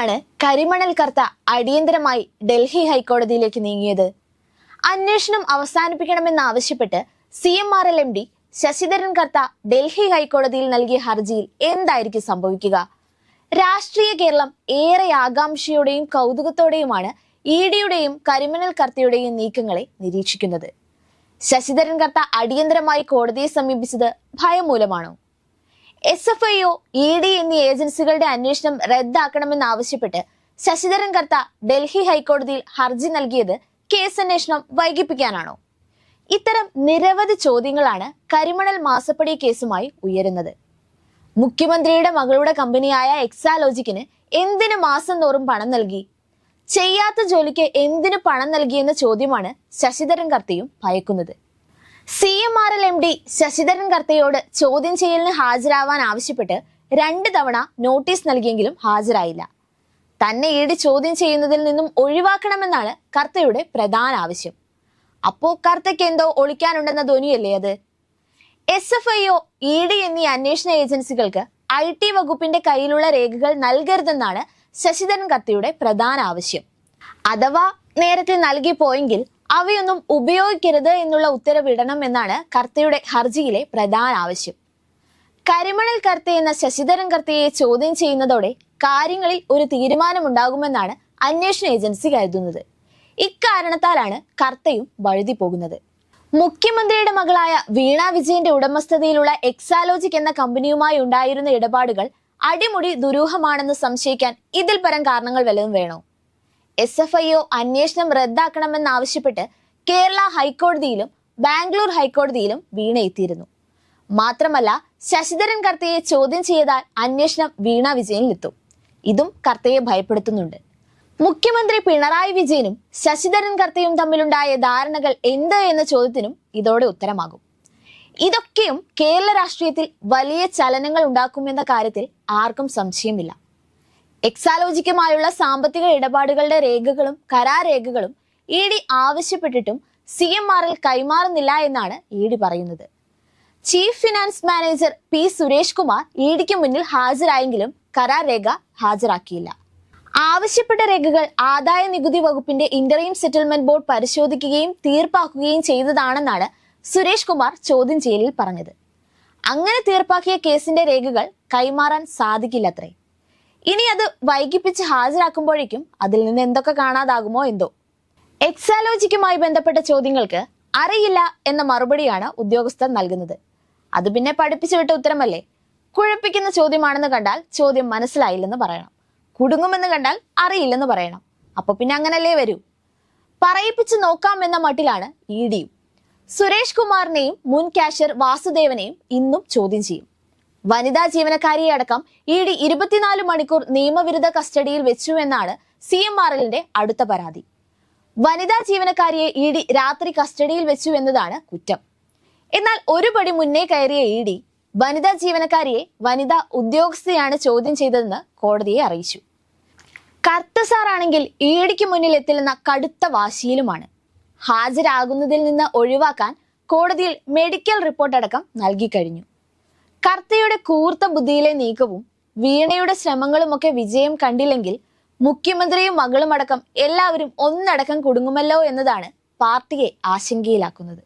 എന്തിനാണ് കരിമണൽ കർത്ത അടിയന്തരമായി ഡൽഹി ഹൈക്കോടതിയിലേക്ക് നീങ്ങിയത്. അന്വേഷണം അവസാനിപ്പിക്കണമെന്നാവശ്യപ്പെട്ട് C M R L M D Sasidharan Kartha Delhi ഹൈക്കോടതിയിൽ നൽകിയ ഹർജിയിൽ എന്തായിരിക്കും സംഭവിക്കുക? രാഷ്ട്രീയ കേരളം ഏറെ ആകാംക്ഷയോടെയും കൗതുകത്തോടെയുമാണ് ഇ ഡിയുടെയും കരിമണൽ കർത്തയുടെയും നീക്കങ്ങളെ നിരീക്ഷിക്കുന്നത്. ശശിധരൻ കർത്ത അടിയന്തരമായി കോടതിയെ സമീപിച്ചത് ഭയം മൂലമാണോ? S F I O E D എന്നീ ഏജൻസികളുടെ അന്വേഷണം റദ്ദാക്കണമെന്നാവശ്യപ്പെട്ട് ശശിധരൻ കർത്ത ഡൽഹി ഹൈക്കോടതിയിൽ ഹർജി നൽകിയത് കേസ് അന്വേഷണം വൈകിപ്പിക്കാനാണോ? ഇത്തരം നിരവധി ചോദ്യങ്ങളാണ് കരിമണൽ മാസപ്പടി കേസുമായി ഉയരുന്നത്. മുഖ്യമന്ത്രിയുടെ മകളുടെ കമ്പനിയായ എക്സാലോജിക്കിന് എന്തിനു മാസം തോറും പണം നൽകി? ചെയ്യാത്ത ജോലിക്ക് എന്തിനു പണം നൽകിയെന്ന ചോദ്യമാണ് ശശിധരൻ കർത്തയും ഭയക്കുന്നത്. C M R L M D Sasidharan കർത്തയോട് ചോദ്യം ചെയ്യലിന് ഹാജരാവാൻ ആവശ്യപ്പെട്ട് രണ്ട് തവണ നോട്ടീസ് നൽകിയെങ്കിലും ഹാജരായില്ല. തന്നെ ഈട് ചോദ്യം ചെയ്യുന്നതിൽ നിന്നും ഒഴിവാക്കണമെന്നാണ് കർത്തയുടെ പ്രധാന ആവശ്യം. അപ്പോ കർത്തയ്ക്ക് എന്തോ ഒളിക്കാനുണ്ടെന്ന ധ്വനിയല്ലേ അത്? S F I O E D എന്നീ അന്വേഷണ ഏജൻസികൾക്ക് ഐ ടി വകുപ്പിന്റെ കയ്യിലുള്ള രേഖകൾ നൽകരുതെന്നാണ് ശശിധരൻ കർത്തയുടെ പ്രധാന ആവശ്യം. അഥവാ നേരത്തെ നൽകി പോയെങ്കിൽ അവയൊന്നും ഉപയോഗിക്കരുത് എന്നുള്ള ഉത്തരവിടണം എന്നാണ് കർത്തയുടെ ഹർജിയിലെ പ്രധാന ആവശ്യം. കരിമണൽ കർത്ത എന്ന ശശിധരൻ കർത്തയെ ചോദ്യം ചെയ്യുന്നതോടെ കാര്യങ്ങളിൽ ഒരു തീരുമാനമുണ്ടാകുമെന്നാണ് അന്വേഷണ ഏജൻസി കരുതുന്നത്. ഇക്കാരണത്താലാണ് കർത്തയും വഴുതി പോകുന്നത്. മുഖ്യമന്ത്രിയുടെ മകളായ വീണ വിജയന്റെ ഉടമസ്ഥതയിലുള്ള എക്സാലോജിക് എന്ന കമ്പനിയുമായി ഉണ്ടായിരുന്ന ഇടപാടുകൾ അടിമുടി ദുരൂഹമാണെന്ന് സംശയിക്കാൻ ഇതിൽ പരം കാരണങ്ങൾ വല്ലതും വേണോ? എസ് എഫ് ഐ ഒ അന്വേഷണം റദ്ദാക്കണമെന്നാവശ്യപ്പെട്ട് കേരള ഹൈക്കോടതിയിലും ബാംഗ്ലൂർ ഹൈക്കോടതിയിലും വീണ എത്തിയിരുന്നു. മാത്രമല്ല ശശിധരൻ കർത്തയെ ചോദ്യം ചെയ്താൽ അന്വേഷണം വീണ വിജയനിലെത്തും. ഇതും കർത്തയെ ഭയപ്പെടുത്തുന്നുണ്ട്. മുഖ്യമന്ത്രി പിണറായി വിജയനും ശശിധരൻ കർത്തയും തമ്മിലുണ്ടായ ധാരണകൾ എന്ത് എന്ന ചോദ്യത്തിനും ഇതോടെ ഉത്തരമാകും. ഇതൊക്കെയും കേരള രാഷ്ട്രീയത്തിൽ വലിയ ചലനങ്ങൾ ഉണ്ടാക്കുമെന്ന കാര്യത്തിൽ ആർക്കും സംശയമില്ല. എക്സാലോജിക്കുമായുള്ള സാമ്പത്തിക ഇടപാടുകളുടെ രേഖകളും കരാരേഖകളും ഇ ഡി ആവശ്യപ്പെട്ടിട്ടും സി എം ആറിൽ കൈമാറുന്നില്ല എന്നാണ് ഇ ഡി പറയുന്നത്. Chief finance manager P Suresh Kumar E ഡിക്ക് മുന്നിൽ ഹാജരായെങ്കിലും കരാർ രേഖ ഹാജരാക്കിയില്ല. ആവശ്യപ്പെട്ട രേഖകൾ ആദായ നികുതി വകുപ്പിന്റെ ഇന്റർയം സെറ്റിൽമെന്റ് ബോർഡ് പരിശോധിക്കുകയും തീർപ്പാക്കുകയും ചെയ്തതാണെന്നാണ് സുരേഷ് കുമാർ ചോദ്യം ചെയ്യലിൽ പറഞ്ഞത്. അങ്ങനെ തീർപ്പാക്കിയ കേസിന്റെ രേഖകൾ കൈമാറാൻ സാധിക്കില്ലത്രേ. ഇനി അത് വൈകിപ്പിച്ച് ഹാജരാക്കുമ്പോഴേക്കും അതിൽ നിന്ന് എന്തൊക്കെ കാണാതാകുമോ എന്തോ. എക്സാലോജിക്കുമായി ബന്ധപ്പെട്ട ചോദ്യങ്ങൾക്ക് അറിയില്ല എന്ന മറുപടിയാണ് ഉദ്യോഗസ്ഥർ നൽകുന്നത്. അത് പിന്നെ പഠിപ്പിച്ചു വിട്ട ഉത്തരമല്ലേ? കുഴപ്പിക്കുന്ന ചോദ്യമാണെന്ന് കണ്ടാൽ ചോദ്യം മനസ്സിലായില്ലെന്ന് പറയണം. കുടുങ്ങുമെന്ന് കണ്ടാൽ അറിയില്ലെന്ന് പറയണം. അപ്പൊ പിന്നെ അങ്ങനല്ലേ വരൂ? പറയിപ്പിച്ച് നോക്കാം എന്ന മട്ടിലാണ് ഇ ഡിയും. സുരേഷ് കുമാറിനെയും മുൻ കാഷ്യർ വാസുദേവനെയും ഇന്നും ചോദ്യം ചെയ്യും. വനിതാ ജീവനക്കാരിയെ അടക്കം ഇ ഡി ഇരുപത്തിനാല് മണിക്കൂർ നിയമവിരുദ്ധ കസ്റ്റഡിയിൽ വെച്ചു എന്നാണ് സി എം ആർ എല്ലിന്റെ അടുത്ത പരാതി. വനിതാ ജീവനക്കാരിയെ ഇ ഡി രാത്രി കസ്റ്റഡിയിൽ വെച്ചു എന്നതാണ് കുറ്റം. എന്നാൽ ഒരു പടി മുന്നേ കയറിയ ഇ ഡി വനിതാ ജീവനക്കാരിയെ വനിതാ ഉദ്യോഗസ്ഥയാണ് ചോദ്യം ചെയ്തതെന്ന് കോടതിയെ അറിയിച്ചു. കർത്ത സാറാണെങ്കിൽ ഇ ഡിക്ക് മുന്നിൽ എത്തില്ലെന്ന കടുത്ത വാശിയിലുമാണ്. ഹാജരാകുന്നതിൽ നിന്ന് ഒഴിവാക്കാൻ കോടതിയിൽ മെഡിക്കൽ റിപ്പോർട്ട് അടക്കം നൽകിക്കഴിഞ്ഞു കർത്തയുടെ കൂർത്ത ബുദ്ധിയിലെ നീക്കവും വീണയുടെ ശ്രമങ്ങളുമൊക്കെ വിജയം കണ്ടില്ലെങ്കിൽ മുഖ്യമന്ത്രിയും മകളുമടക്കം എല്ലാവരും ഒന്നടക്കം കുടുങ്ങുമല്ലോ എന്നതാണ് പാർട്ടിയെ ആശങ്കയിലാക്കുന്നത്.